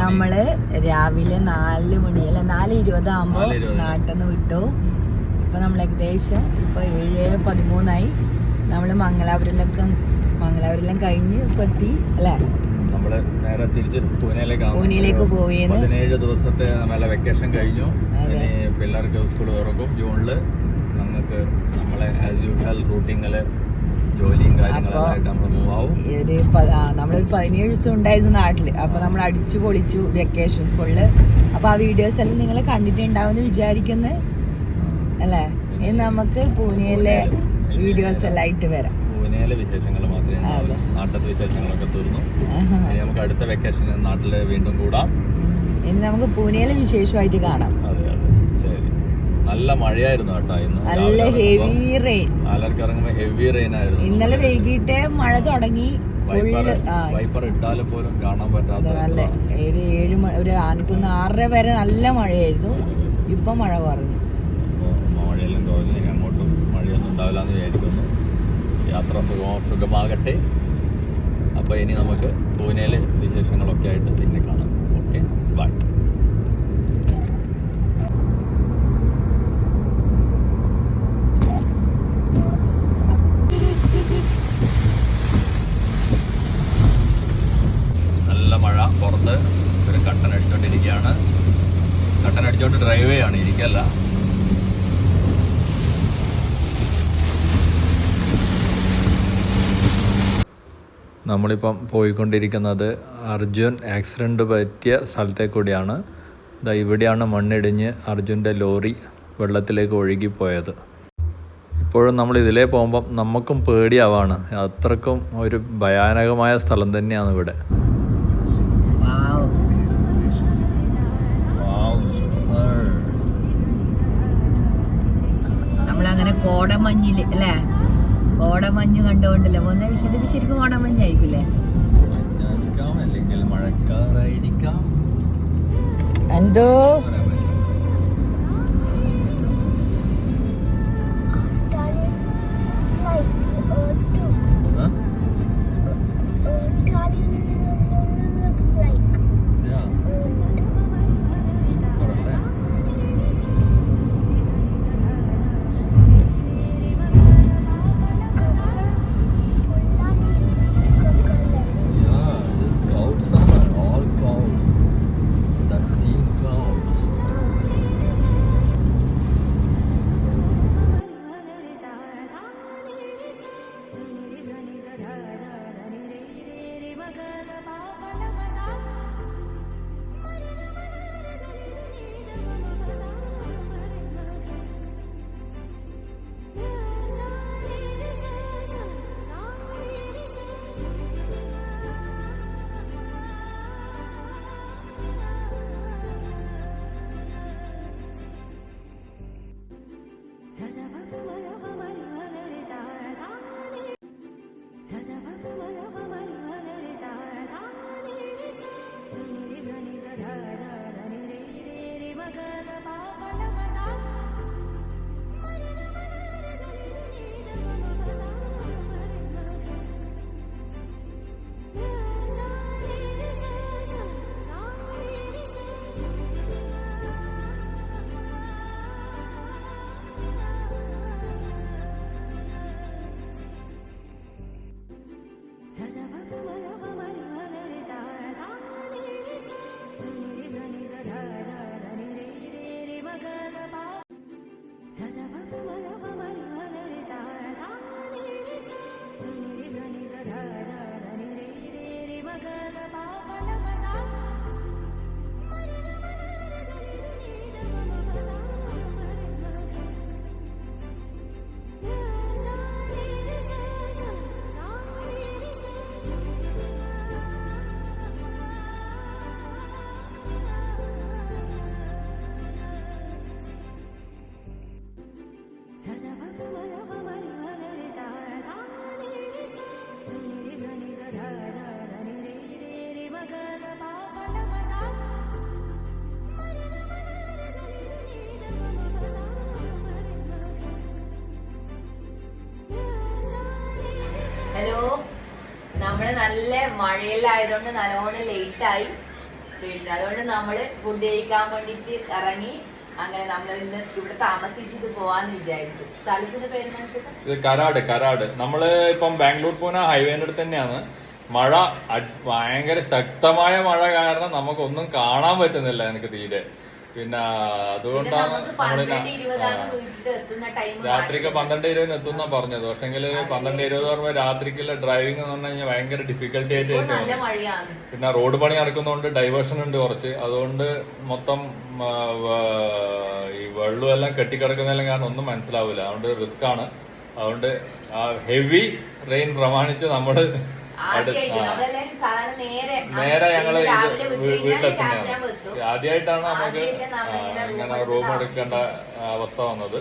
നമ്മൾ രാവിലെ നാല് മണി അല്ല നാല് ഇരുപതാകുമ്പോ. നാട്ടിൽ നിന്ന് വിട്ടു. ഇപ്പൊ നമ്മൾ ഏകദേശം ഇപ്പൊ ഏഴ് പതിമൂന്നായി. നമ്മൾ മംഗലാപുരത്തിലൊക്കെ മംഗലാപുരം കഴിഞ്ഞ് ഇപ്പൊ എത്തി അല്ലേ? നമ്മൾ നേരെ തിരിച്ച് പൂനെയിലേക്ക് പൂനെയിലേക്ക് പോവുകയാണ്. പതിനേഴ് ദിവസത്തെ നല്ല വെക്കേഷൻ കഴിഞ്ഞു. പിള്ളേർക്ക് സ്കൂൾ തുറക്കും. ജൂണിൽ നമുക്ക് നമ്മളെ ആസ് യൂഷ്വൽ റൂട്ടിങ്ങിൽ ജോലിയും ഒരു നമ്മളൊരു പതിനേഴ് ദിവസം ഉണ്ടായിരുന്നു നാട്ടിൽ. അപ്പൊ നമ്മൾ അടിച്ചു പൊളിച്ചു വെക്കേഷൻ ഫുള്ള് അപ്പൊ ആ വീഡിയോസ് എല്ലാം നിങ്ങൾ കണ്ടിട്ടുണ്ടാവുമെന്ന് വിചാരിക്കുന്നു. അല്ലേ? ഇനി നമുക്ക് പൂനെയിലെ വീഡിയോസ് എല്ലാം ആയിട്ട് വരാം. പൂനെയിലെ വിശേഷങ്ങൾ മാത്രമേ നാട്ടിലത്തെ വിശേഷങ്ങളൊക്കെ തീർന്നു. ഇനി നമുക്ക് അടുത്ത വെക്കേഷൻ നാട്ടിൽ വീണ്ടും കൂടാം. ഇനി നമുക്ക് പൂനെയിലെ വിശേഷമായിട്ട് കാണാം. നല്ല മഴയായിരുന്നു കേട്ടോ ഇന്ന് നല്ല ഹെവി റെയിൻ നാലരക്ക് ഇറങ്ങുമ്പോ ഹെവി റെയിൻ ആയിരുന്നു. ഇന്നലെ വൈകിട്ട് മഴ തുടങ്ങി. വൈപ്പർ ഇട്ടാലും പോലും കാണാൻ പറ്റാത്ത നല്ല. ഒരു ഏഴ് ഒരു എനിക്കൊന്ന് ആറര വരെ നല്ല മഴയായിരുന്നു. ഇപ്പൊ മഴ കുറഞ്ഞു. അപ്പൊ മഴയെല്ലാം കുറഞ്ഞു ഇനി അങ്ങോട്ടും മഴയൊന്നും ഉണ്ടാവില്ല എന്ന് വിചാരിക്കുന്നു. യാത്ര സുഖമോ സുഖമാകട്ടെ. അപ്പോൾ ഇനി നമുക്ക് പൂനെയിലെ വിശേഷങ്ങളൊക്കെ ആയിട്ട് പിന്നെ കാണാം. ഓക്കെ? ബൈ. നമ്മളിപ്പം പോയിക്കൊണ്ടിരിക്കുന്നത് അർജുൻ ആക്സിഡന്റ് പറ്റിയ സ്ഥലത്തെ കൂടിയാണ്. ഇതാ ഇവിടെയാണ് മണ്ണിടിഞ്ഞ് അർജുന്റെ ലോറി വെള്ളത്തിലേക്ക് ഒഴുകിപ്പോയത്. ഇപ്പോഴും നമ്മൾ ഇതിലേ പോകുമ്പം നമുക്കും പേടിയാവാണ്. അത്രക്കും ഒരു ഭയാനകമായ സ്ഥലം തന്നെയാണ് ഇവിടെ. നമ്മളങ്ങനെ കോടമഞ്ഞിൽ അല്ലേ? കോടമഞ്ഞ് കണ്ടുകൊണ്ടല്ലേ പോന്ന വിഷയത്തിൽ ശരിക്കും ഓടമഞ്ഞായിരിക്കില്ലേ എന്തോ? ഹലോ. നമ്മൾ നല്ല മഴയിലായതുകൊണ്ട് നല്ലോണം ലേറ്റ് ആയി. പിന്നെ അതുകൊണ്ട് നമ്മൾ ഫുഡ് കഴിക്കാൻ വേണ്ടിട്ട് ഇറങ്ങി. അങ്ങനെ നമ്മൾ ഇന്ന് ഇവിടെ താമസിച്ചിട്ട് പോവാന്ന് വിചാരിച്ചു. സ്ഥലത്തിന്റെ പേര് ഇത് കരാട് കരാട്. നമ്മൾ ഇപ്പം ബാംഗ്ലൂർ പൂന ഹൈവേന്റെ അടുത്ത് തന്നെയാണ്. മഴ ഭയങ്കര ശക്തമായ മഴ കാരണം നമുക്കൊന്നും കാണാൻ പറ്റുന്നില്ല എനിക്ക് തീരെ. പിന്നെ അതുകൊണ്ടാണ് രാത്രിക്ക് പന്ത്രണ്ട് ഇരുപതിന് എത്തുന്ന പറഞ്ഞത്. പക്ഷെങ്കിൽ പന്ത്രണ്ട് ഇരുപത് പറയുമ്പോൾ രാത്രിക്കുള്ള ഡ്രൈവിംഗ് എന്ന് പറഞ്ഞു കഴിഞ്ഞാൽ ഭയങ്കര ഡിഫിക്കൽട്ടി ആയിട്ട് പിന്നെ റോഡ് പണി നടക്കുന്നതുകൊണ്ട് ഡൈവേർഷൻ ഉണ്ട് കുറച്ച്. അതുകൊണ്ട് മൊത്തം ഈ വെള്ളം എല്ലാം കെട്ടിക്കിടക്കുന്നതെല്ലാം കാരണം ഒന്നും മനസ്സിലാവില്ല അതുകൊണ്ട് റിസ്ക് ആണ്. അതുകൊണ്ട് ഹെവി റെയിൻ പ്രമാണിച്ച് നമ്മൾ നേരെ ഞങ്ങൾ വീട്ടിലെത്തുന്നതാണ് ആദ്യമായിട്ടാണ് നമുക്ക് ഇങ്ങനെ റൂം എടുക്കേണ്ട അവസ്ഥ വന്നത്.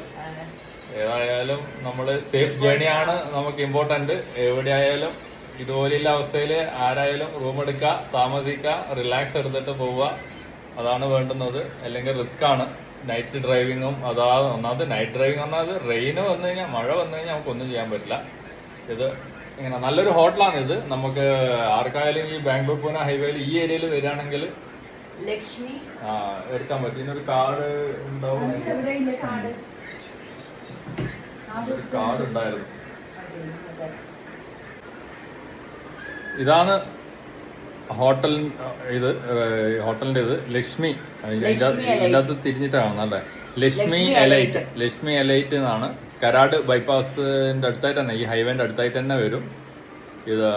ഏതായാലും നമ്മൾ സേഫ് ആണ് നമുക്ക് ഇമ്പോർട്ടന്റ്. എവിടെയായാലും ഇതുപോലെയുള്ള അവസ്ഥയിൽ ആരായാലും റൂം എടുക്കുക താമസിക്കുക റിലാക്സ് എടുത്തിട്ട് പോവുക. അതാണ് വേണ്ടുന്നത്. അല്ലെങ്കിൽ റിസ്ക് ആണ്. നൈറ്റ് ഡ്രൈവിങ്ങും അതാ ഒന്നാമത്. നൈറ്റ് ഡ്രൈവിംഗ് ഒന്നാമത് റെയിന് വന്നു കഴിഞ്ഞാൽ മഴ വന്നു കഴിഞ്ഞാൽ നമുക്കൊന്നും ചെയ്യാൻ പറ്റില്ല. ഇത് ഇങ്ങനെ നല്ലൊരു ഹോട്ടലാണ് ഇത്. നമുക്ക് ആർക്കായാലും ഈ ബാംഗ്ലൂർ പൂന ഹൈവേയിൽ ഈ ഏരിയയിൽ വരികയാണെങ്കിൽ ലക്ഷ്മി. ആ, എടുക്കാൻ പറ്റും. ഇതിനൊരു കാർഡ് ഉണ്ടാവും. ഒരു കാർഡ് ഉണ്ടായിരുന്നു. ഇതാണ് ഹോട്ടൽ ഇത് ഹോട്ടലിന്റെ ഇത്. ലക്ഷ്മി. ഇതിനകത്ത് തിരിഞ്ഞിട്ടാണ് അല്ലേ? ലക്ഷ്മി എലൈറ്റ്. ലക്ഷ്മി എലൈറ്റ് എന്നാണ് കരാട് ബൈപ്പാസിന്റെ അടുത്തായിട്ട് തന്നെ ഈ ഹൈവേന്റെ അടുത്തായിട്ട് തന്നെ വരും. ഇത്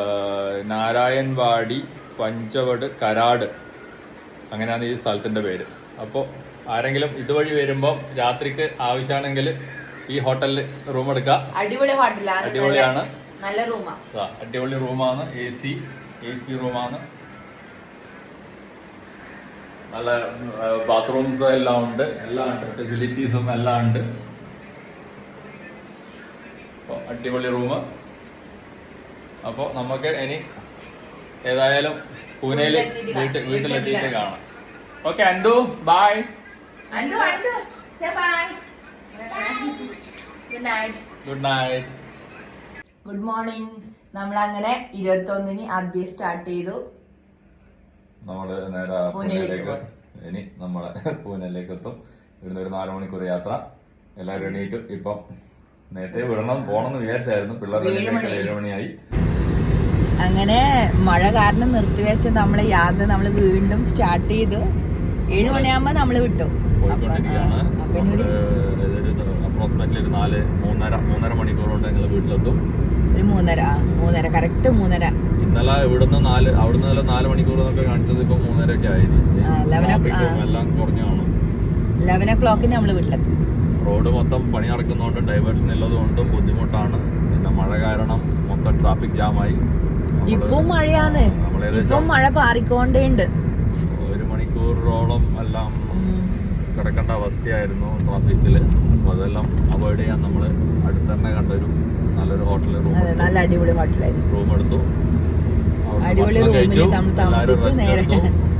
നാരായൺവാടി പഞ്ചവട് കരാട്. അങ്ങനെയാണ് ഈ സ്ഥലത്തിന്റെ പേര്. അപ്പോൾ ആരെങ്കിലും ഇതുവഴി വരുമ്പോൾ രാത്രിക്ക് ആവശ്യമാണെങ്കിൽ ഈ ഹോട്ടലിൽ റൂം എടുക്കുക അടിപൊളി ഹോട്ടലാണ് അടിപൊളിയാണ്. നല്ല റൂമാ. ഇതാ, അടിപൊളി റൂമാണ്. എ സി എ സി റൂമാണ്. നല്ല ബാത്റൂംസ് എല്ലാം ഉണ്ട്. എല്ലാം ഉണ്ട്. ഫെസിലിറ്റീസും എല്ലാം ഉണ്ട്. അടിപൊളി റൂം അപ്പോൾ നമുക്ക് ഇനി ഏതായാലും പൂനെയിൽ വീട്ടിൽ. വീട്ടിലെത്തിയിട്ട് കാണാം. Okay and bye good night good morning നമ്മൾ അങ്ങനെ ഇരുപത്തി ഒന്നിന് ആദ്യം സ്റ്റാർട്ട് ചെയ്തു. നമ്മൾ നേരെ പൂനെയിലേക്ക് പൂനെയിലേക്ക് ഇനി നമ്മളെ പൂനെയിലേക്ക് എത്തും. ഇവിടുന്ന് ഒരു നാല് മണിക്കൂർ യാത്ര. എല്ലാവരും എണീറ്റു. ഇപ്പം നേരത്തെ വിടണം പോണെന്ന് എന്ന് വിചാരിച്ചായിരുന്നു പിള്ളേർ ഏഴ് മണിയായി. അങ്ങനെ മഴ കാരണം നിർത്തിവെച്ച് നമ്മളെ യാത്ര നമ്മൾ വീണ്ടും സ്റ്റാർട്ട് ചെയ്തു ഏഴ് മണിയാകുമ്പോ നമ്മൾ വിട്ടു ഒരു അപ്രോക്സിമേറ്റ്ലി ഒരു നാല് മൂന്നര മൂന്നര മണിക്കൂർ വീട്ടിലെത്തും. ഒരു മൂന്നര ആ, മൂന്നര കറക്റ്റ് മൂന്നര. ഇന്നലെ ഇവിടുന്ന് നാല് അവിടുന്ന് നല്ല നാല് മണിക്കൂർ എന്നൊക്കെ കാണിച്ചത് ഇപ്പൊ മൂന്നര ഒക്കെ ആയി. ആ, 11 Traffic ഉം ആ. എല്ലാം കുറഞ്ഞു കാണും ലെവൻ ഓ ക്ലോക്കിന് നമ്മൾ വീട്ടിലെത്തി. റോഡ് മൊത്തം പണി നടക്കുന്നതുകൊണ്ടും ഡൈവേർഷൻ ഉള്ളതുകൊണ്ടും ബുദ്ധിമുട്ടാണ്. പിന്നെ മഴ കാരണം മൊത്തം ട്രാഫിക് ജാമായി ആയി. ഇപ്പം മഴയാണ്. ഇപ്പം മഴ പാറിക്കൊണ്ടേ ഉണ്ട് ഒരു മണിക്കൂറോളം എല്ലാം കിടക്കേണ്ട അവസ്ഥയായിരുന്നു ട്രാഫിക്കിൽ അപ്പോൾ അതെല്ലാം അവോയ്ഡ് ചെയ്യാൻ നമ്മൾ അടുത്ത് തന്നെ കണ്ടൊരു നല്ലൊരു ഹോട്ടലിൽ റൂം നല്ല അടിപൊളി ഹോട്ടലായിരുന്നു റൂം എടുത്തു. അടിപൊളി റൂമിൽ കഴിച്ചു. നമ്മൾ താമസിച്ചു നേരെ.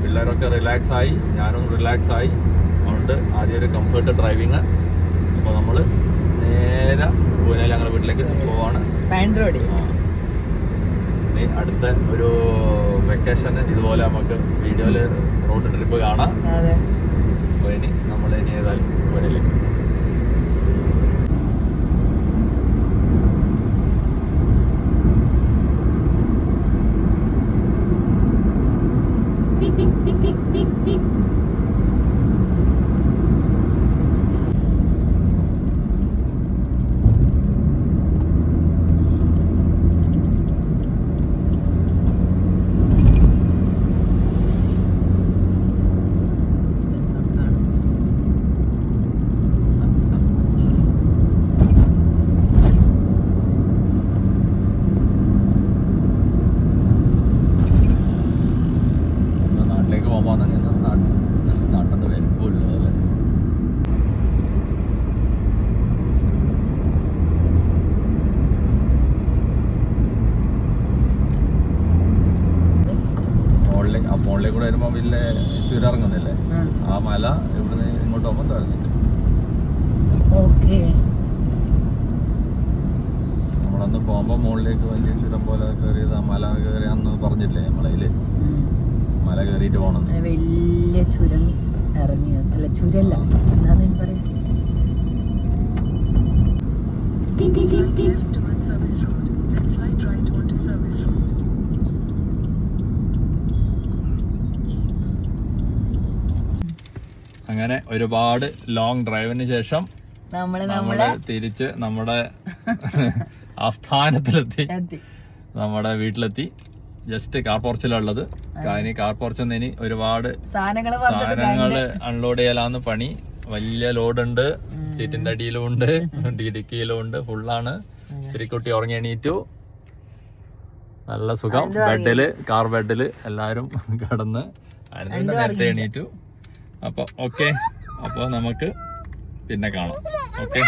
പിള്ളേരൊക്കെ റിലാക്സ് ആയി. ഞാനും റിലാക്സ് ആയി. അതുകൊണ്ട് ആദ്യം ഒരു കംഫർട്ട് ഡ്രൈവിങ് അപ്പോൾ നമ്മൾ നേരെ പൂനെ ഞങ്ങളുടെ വീട്ടിലേക്ക് പോവാണ്. ഇനി അടുത്ത ഒരു വെക്കേഷൻ ഇതുപോലെ നമുക്ക് വീഡിയോയിൽ റോഡ് ട്രിപ്പ് കാണാം. അപ്പോൾ ഇനി നമ്മൾ ഇനി ഏതായാലും പൂനെയിലേക്ക് എന്നാ നാട്ടിലേക്ക് പോകാമെന്ന് നാട്ടിൽ നിന്ന് വരുമ്പോഴല്ലോ അല്ലേ മുകളിലേക്ക് ആ മുകളിലേക്ക് കൂടെ വരുമ്പോൾ വലിയ ചുരം ഇറങ്ങുന്നില്ലേ ആ മല ഇവിടുന്ന് ഇങ്ങോട്ട് പോകുമ്പോൾ താഴ്ന്നിട്ട് ഓക്കെ. നമ്മളന്ന് പോകുമ്പോ മുകളിലേക്ക് വലിയ ചുരം പോലെ കയറിയത് മല കയറിയാന്ന് പറഞ്ഞില്ലേ നമ്മളതിൽ മല കയറിയിട്ട് പോകണം വലിയ ചുരം ഇറങ്ങി അല്ല ചുരല്ല എന്താന്ന് പറയാ Slide left towards Service Road, then slide right onto Service Road. അങ്ങനെ ഒരുപാട് ലോങ് ഡ്രൈവിന് ശേഷം നമ്മൾ തിരിച്ച് നമ്മുടെ ആസ്ഥാനത്തിലെത്തി. നമ്മുടെ വീട്ടിലെത്തി. ജസ്റ്റ് കാർ പോർച്ചിലുള്ളത് ഇനി കാർ പോർച്ചിൽ നിന്ന് ഇനി ഒരുപാട് സാധനങ്ങൾ അൺലോഡ് ചെയ്യലാന്ന് പണി. വലിയ ലോഡ് ഉണ്ട് സീറ്റിന്റെ അടിയിലും ഉണ്ട് ഡിഡിക്കിയിലും ഉണ്ട് ഫുള്ളാണ് ശ്രീക്കുട്ടി ഉറങ്ങി എണീറ്റു. നല്ല സുഖം. ബെഡിൽ കാർ ബെഡിൽ എല്ലാരും കിടന്ന്. അതിന് നേരത്തെ എണീറ്റു. അപ്പൊ ഓക്കെ അപ്പൊ നമുക്ക് പിന്നെ കാണാം. ഓക്കെ